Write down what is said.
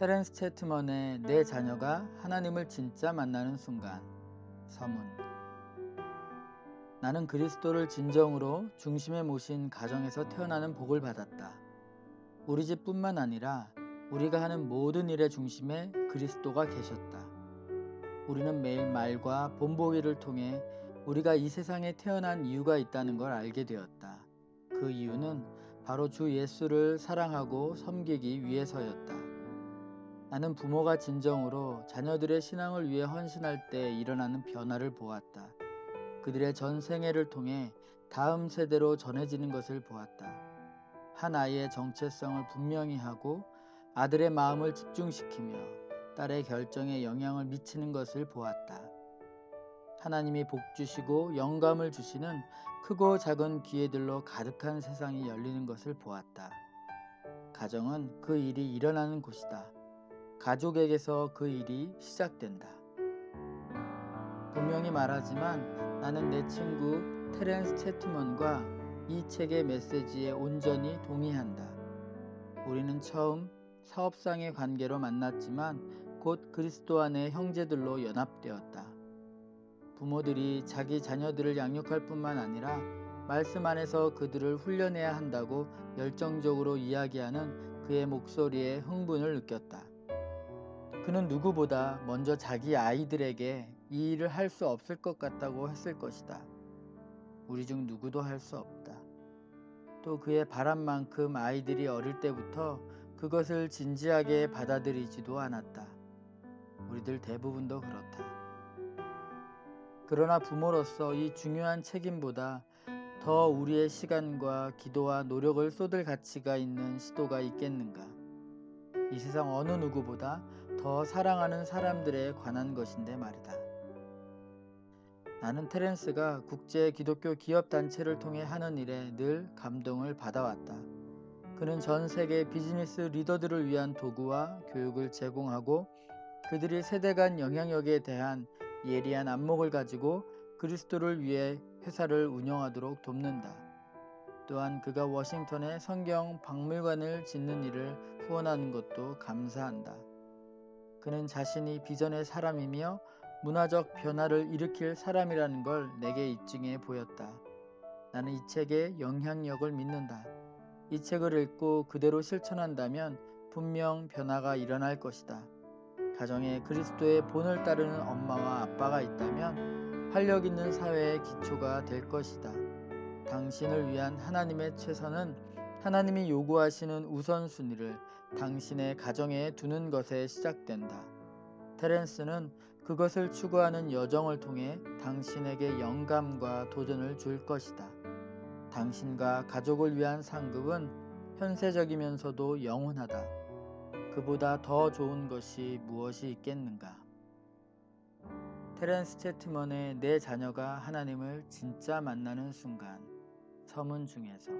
테렌스 채트먼의 내 자녀가 하나님을 진짜 만나는 순간 서문 나는 그리스도를 진정으로 중심에 모신 가정에서 태어나는 복을 받았다. 우리 집뿐만 아니라 우리가 하는 모든 일의 중심에 그리스도가 계셨다. 우리는 매일 말과 본보기를 통해 우리가 이 세상에 태어난 이유가 있다는 걸 알게 되었다. 그 이유는 바로 주 예수를 사랑하고 섬기기 위해서였다. 나는 부모가 진정으로 자녀들의 신앙을 위해 헌신할 때 일어나는 변화를 보았다. 그들의 전 생애를 통해 다음 세대로 전해지는 것을 보았다. 한 아이의 정체성을 분명히 하고 아들의 마음을 집중시키며 딸의 결정에 영향을 미치는 것을 보았다. 하나님이 복 주시고 영감을 주시는 크고 작은 기회들로 가득한 세상이 열리는 것을 보았다. 가정은 그 일이 일어나는 곳이다. 가족에게서 그 일이 시작된다. 분명히 말하지만 나는 내 친구 테렌스 채트먼과 이 책의 메시지에 온전히 동의한다. 우리는 처음 사업상의 관계로 만났지만 곧 그리스도 안의 형제들로 연합되었다. 부모들이 자기 자녀들을 양육할 뿐만 아니라 말씀 안에서 그들을 훈련해야 한다고 열정적으로 이야기하는 그의 목소리에 흥분을 느꼈다. 그는 누구보다 먼저 자기 아이들에게 이 일을 할 수 없을 것 같다고 했을 것이다. 우리 중 누구도 할 수 없다. 또 그의 바람만큼 아이들이 어릴 때부터 그것을 진지하게 받아들이지도 않았다. 우리들 대부분도 그렇다. 그러나 부모로서 이 중요한 책임보다 더 우리의 시간과 기도와 노력을 쏟을 가치가 있는 시도가 있겠는가? 이 세상 어느 누구보다 더 사랑하는 사람들에 관한 것인데 말이다. 나는 테렌스가 국제 기독교 기업 단체를 통해 하는 일에 늘 감동을 받아왔다. 그는 전 세계 비즈니스 리더들을 위한 도구와 교육을 제공하고 그들이 세대 간 영향력에 대한 예리한 안목을 가지고 그리스도를 위해 회사를 운영하도록 돕는다. 또한 그가 워싱턴에 성경 박물관을 짓는 일을 후원하는 것도 감사한다. 그는 자신이 비전의 사람이며 문화적 변화를 일으킬 사람이라는 걸 내게 입증해 보였다. 나는 이 책의 영향력을 믿는다. 이 책을 읽고 그대로 실천한다면 분명 변화가 일어날 것이다. 가정에 그리스도의 본을 따르는 엄마와 아빠가 있다면 활력 있는 사회의 기초가 될 것이다. 당신을 위한 하나님의 최선은 하나님이 요구하시는 우선순위를 당신의 가정에 두는 것에 시작된다. 테렌스는 그것을 추구하는 여정을 통해 당신에게 영감과 도전을 줄 것이다. 당신과 가족을 위한 상급은 현세적이면서도 영원하다. 그보다 더 좋은 것이 무엇이 있겠는가? 테렌스 채트먼의 내 자녀가 하나님을 진짜 만나는 순간 서문 중에서